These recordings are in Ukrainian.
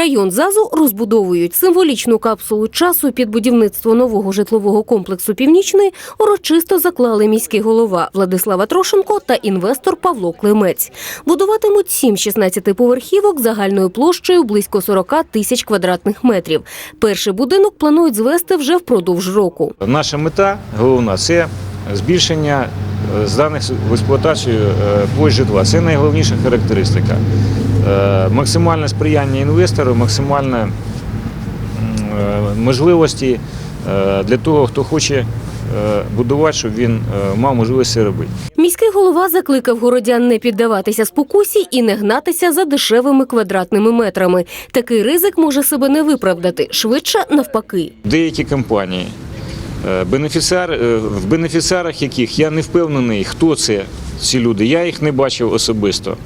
Район ЗАЗу розбудовують символічну капсулу часу під будівництво нового житлового комплексу Північний урочисто заклали міський голова Владислава Трошенко та інвестор Павло Климець. Будуватимуть сім 16-поверхівок загальною площею близько 40 тисяч квадратних метрів. Перший будинок планують звести вже впродовж року. Наша мета головна це збільшення зданих в експлуатацію е, площ житла. Це найголовніша характеристика. Е, Максимальне сприяння інвестору, максимальне е, можливості е, для того, хто хоче е, будувати, щоб він е, мав можливість це робити. Міський голова закликав городян не піддаватися спокусі і не гнатися за дешевими квадратними метрами. Такий ризик може себе не виправдати, швидше навпаки. Деякі компанії, е, бенефіціар, е, в бенефіціарах яких я не впевнений, хто це ці люди, я їх не бачив особисто.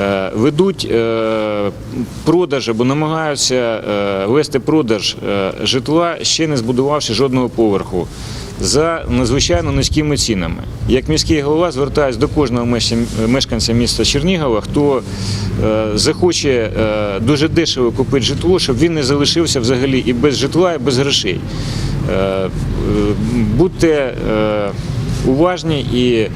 е, Ведуть е, продаж або намагаються е, вести продаж е, житла, ще не збудувавши жодного поверху за надзвичайно низькими цінами. Як міський голова звертаюся до кожного мешканця міста Чернігова, хто е, захоче е, дуже дешево купити житло, щоб він не залишився взагалі і без житла, і без грошей. Е, е, Будьте е, уважні і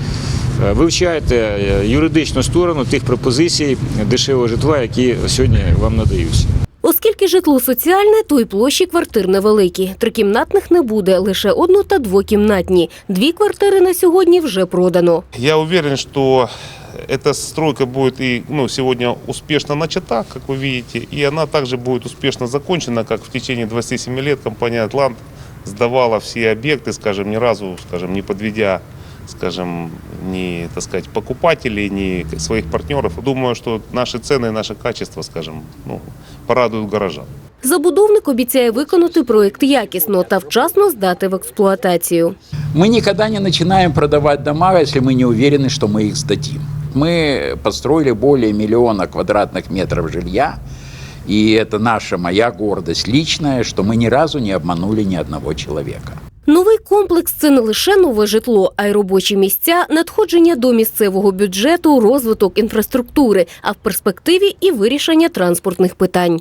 вивчайте юридичну сторону тих пропозицій дешевого житла, які сьогодні вам надаються. Оскільки житло соціальне, то й площі квартир невеликі. Трикімнатних не буде, лише одно- та двокімнатні. Дві квартири на сьогодні вже продано. Я уверен, что эта стройка будет и ну, сегодня успешно начата, как вы видите, и она также будет успешно закончена, как в течение 27 лет компания «Атлант» сдавала все объекты, скажем, ни разу, скажем, не подведя скажем, ни, так сказать, покупателей, ни своих партнеров. Думаю, что наши цены и наше качество, скажем, ну, порадуют горожан. Забудовник обіцяє виконати проєкт якісно та вчасно здати в експлуатацію. Мы никогда не начинаем продавать дома, если мы не уверены, что мы их сдадим. Мы построили более миллиона квадратных метров жилья, и это наша, моя гордость личная, что мы ни разу не обманули ни одного человека. Новий комплекс це не лише нове житло, а й робочі місця, надходження до місцевого бюджету, розвиток інфраструктури, а в перспективі і вирішення транспортних питань.